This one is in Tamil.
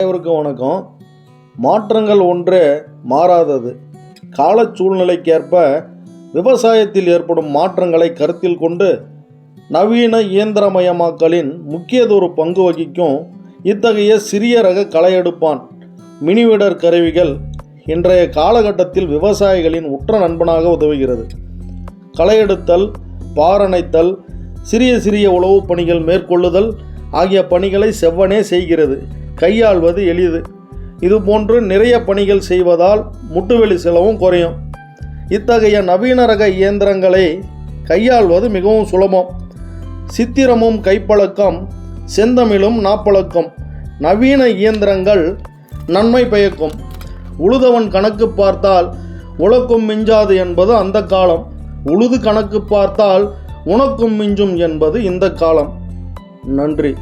அனைவருக்கும் வணக்கம். மாற்றங்கள் ஒன்றே மாறாதது. கால சூழ்நிலைக்கேற்ப விவசாயத்தில் ஏற்படும் மாற்றங்களை கருத்தில் கொண்டு நவீன இயந்திரமயமாக்கலின் முக்கியதொரு பங்கு வகிக்கும் இத்தகைய சிறிய ரக களையெடுப்பான் மினிவிடர் கருவிகள் இன்றைய காலகட்டத்தில் விவசாயிகளின் உற்ற நண்பனாக உதவுகிறது. களையெடுத்தல் பாரணைத்தல் சிறிய சிறிய உளவுப் பணிகள் மேற்கொள்ளுதல் ஆகிய பணிகளை செவ்வனே செய்கிறது. கையாள்வது எளிது. இது போன்று நிறைய பணிகள் செய்வதால் முட்டுவெளி செலவும் குறையும். இத்தகைய நவீன ரக இயந்திரங்களை கையாள்வது மிகவும் சுலபம். சித்திரமும் கைப்பழக்கம் செந்தமிழும் நாப்பழக்கம் நவீன இயந்திரங்கள் நன்மை பயக்கும். உழுதவன் கணக்கு பார்த்தால் உழக்கும் மிஞ்சாது என்பது அந்த காலம். உழுது கணக்கு பார்த்தால் உனக்கும் மிஞ்சும் என்பது இந்த காலம். நன்றி.